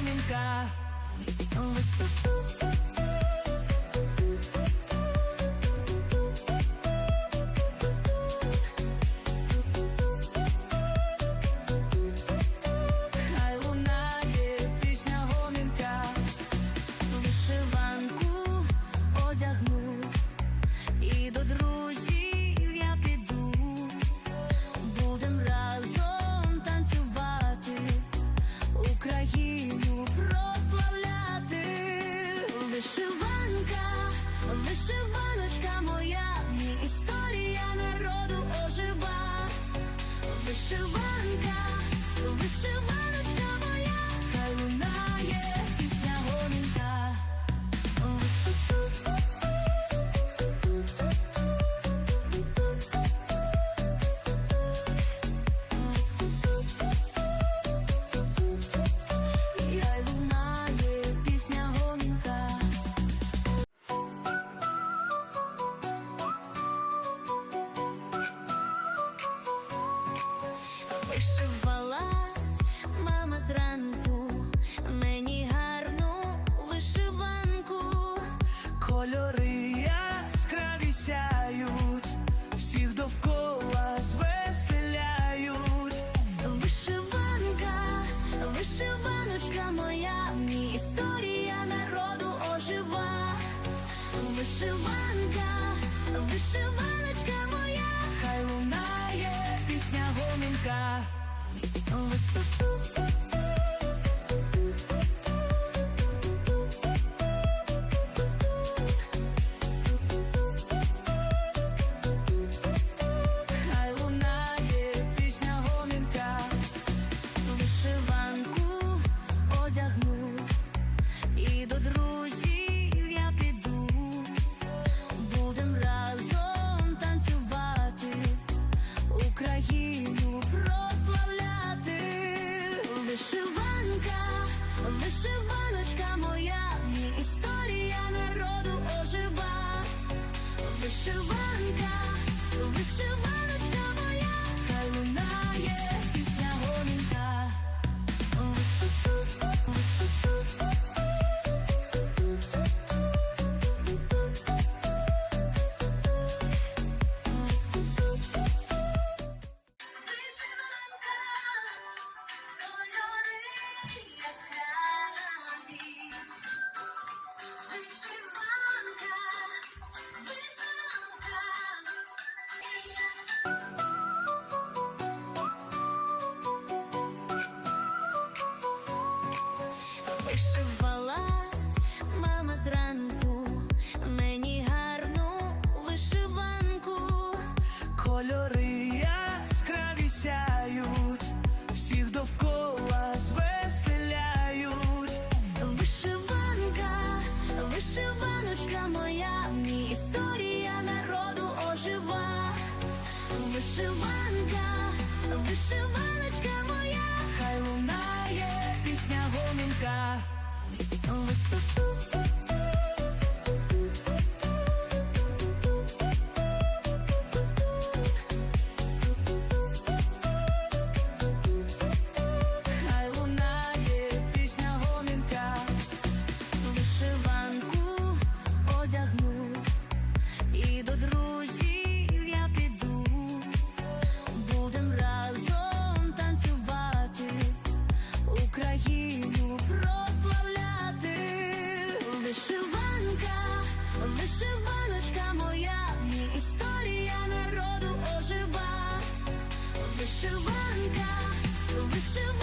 comentar. Let's Вишиванка, вишиваночка моя, хай лунає пісня гомінка. кольори яскравісяють, всіх довкола звеселяють. Вишиванка, вишиваночка моя, в ній історія народу ожива. Вишиванка, вишиваночка моя, хай лунає пісня гомінка. wish you